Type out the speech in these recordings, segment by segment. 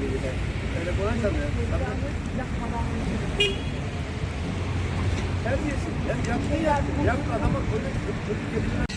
sevgililer. Öyle kolay tabii. Terbiyesiz. Yani yaptığı yer, yaptığı adama böyle kötü kelime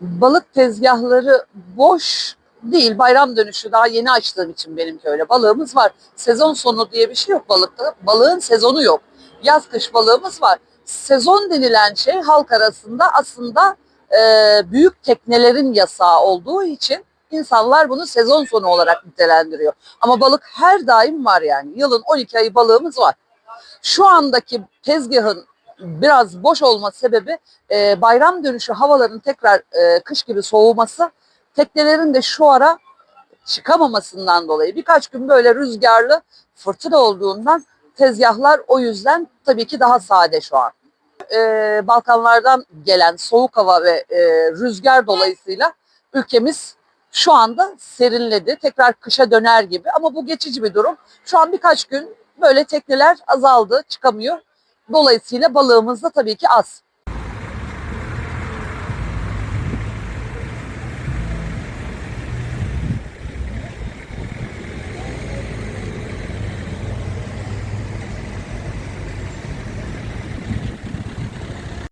balık tezgahları boş değil. Bayram dönüşü daha yeni açtığım için benimki öyle. Balığımız var. Sezon sonu diye bir şey yok balıkta. Balığın sezonu yok. Yaz kış balığımız var. Sezon denilen şey halk arasında aslında e, büyük teknelerin yasağı olduğu için insanlar bunu sezon sonu olarak nitelendiriyor. Ama balık her daim var yani. Yılın 12 ayı balığımız var. Şu andaki tezgahın biraz boş olma sebebi e, bayram dönüşü havaların tekrar e, kış gibi soğuması teknelerin de şu ara çıkamamasından dolayı birkaç gün böyle rüzgarlı fırtına olduğundan tezgahlar o yüzden tabii ki daha sade şu an. E, Balkanlardan gelen soğuk hava ve e, rüzgar dolayısıyla ülkemiz şu anda serinledi. Tekrar kışa döner gibi ama bu geçici bir durum. Şu an birkaç gün böyle tekneler azaldı, çıkamıyor. Dolayısıyla balığımız da tabii ki az.